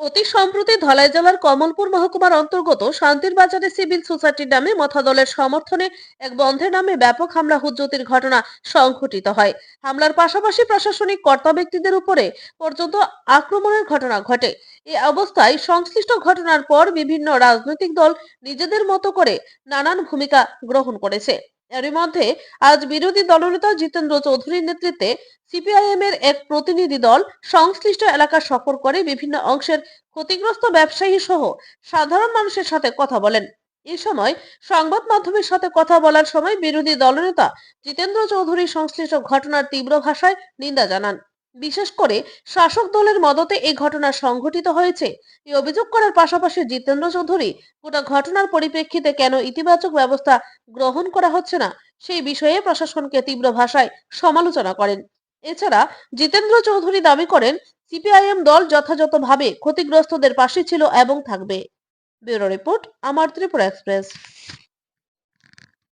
অতি সম্প্রতি ধলাই জেলার কমলপুর মহকুমার অন্তর্গত শান্তির বাজারে সিভিল সোসাইটির নামে মথা দলের সমর্থনে এক বন্ধের নামে ব্যাপক হামলা, হুজ্জতির ঘটনা সংঘটিত হয়। হামলার পাশাপাশি প্রশাসনিক কর্তা ব্যক্তিদের উপরে পর্যন্ত আক্রমণের ঘটনা ঘটে। এ অবস্থায় সংশ্লিষ্ট ঘটনার পর বিভিন্ন রাজনৈতিক দল নিজেদের মতো করে নানান ভূমিকা গ্রহণ করেছে। এরই মধ্যে আজ বিরোধী দলনেতা জিতেন্দ্র চৌধুরীর নেতৃত্বে সিপিআইএম এর এক প্রতিনিধি দল সংশ্লিষ্ট এলাকা সফর করে বিভিন্ন অংশের ক্ষতিগ্রস্ত ব্যবসায়ী সহ সাধারণ মানুষের সাথে কথা বলেন। এ সময় সংবাদ মাধ্যমের সাথে কথা বলার সময় বিরোধী দলনেতা জিতেন্দ্র চৌধুরী সংশ্লিষ্ট ঘটনার তীব্র ভাষায় নিন্দা জানান। বিশেষ করে শাসক দলের মদতে এই ঘটনা সংঘটিত হয়েছে। এই অভিযোগ করার পাশাপাশি জিতেন্দ্র চৌধুরী গোটা ঘটনার পরিপ্রেক্ষিতে কেন ইতিবাচক ব্যবস্থা গ্রহণ করা হচ্ছে না, সেই বিষয়ে প্রশাসনকে তীব্র ভাষায় সমালোচনা করেন। এছাড়া জিতেন্দ্র চৌধুরী দাবি করেন, সিপিআইএম দল যথাযথভাবে ক্ষতিগ্রস্তদের পাশে ছিল এবং থাকবে। ব্যুরো রিপোর্ট, আমার ত্রিপুরা এক্সপ্রেস।